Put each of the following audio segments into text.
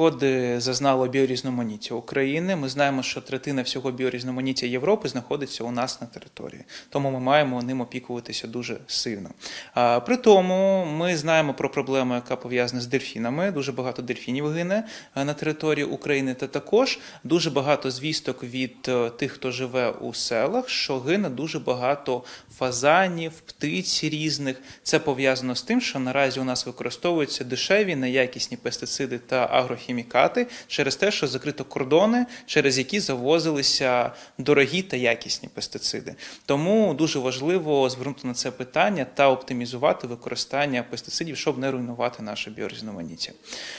шкоди зазнало біорізноманіття України. Ми знаємо, що третина всього біорізноманіття Європи знаходиться у нас на території, тому ми маємо ним опікуватися дуже сильно. А, При тому ми знаємо про проблему, яка пов'язана з дельфінами. Дуже багато дельфінів гине е, на території України, та також дуже багато звісток від е, тих, хто живе у селах, що гине дуже багато фазанів, птиць різних. Це пов'язано з тим, що наразі у нас використовуються дешеві, неякісні пестициди та агрохімікати через те, що закрито кордони, через які завозилися дорогі та якісні пестициди. Тому дуже важливо звернути на це питання та оптимізувати використання пестицидів, щоб не руйнувати наше біорізноманіття.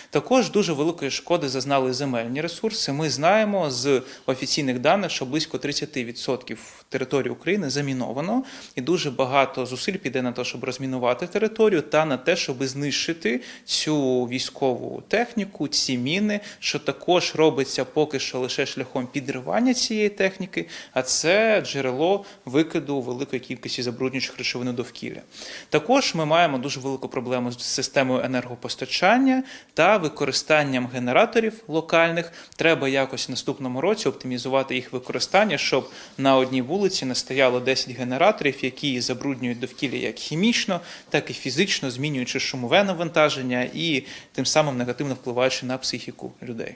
Також дуже великої шкоди зазнали земельні ресурси. Ми знаємо з офіційних даних, що близько 30% території України заміновано, і дуже багато зусиль піде на те, щоб розмінувати територію, та на те, щоб знищити цю військову техніку, ці міни, що також робиться поки що лише шляхом підривання цієї техніки, а це джерело викиду великої кількості забруднюючих речовин довкілля. Також ми маємо дуже велику проблему з системою енергопостачання та використанням генераторів локальних. Треба якось в наступному році оптимізувати їх використання, щоб на одній вулиці не стояло 10 генераторів, які забруднюють довкілля як хімічно, так і фізично, змінюючи шумове навантаження і тим самим негативно впливаючи на психіку людей.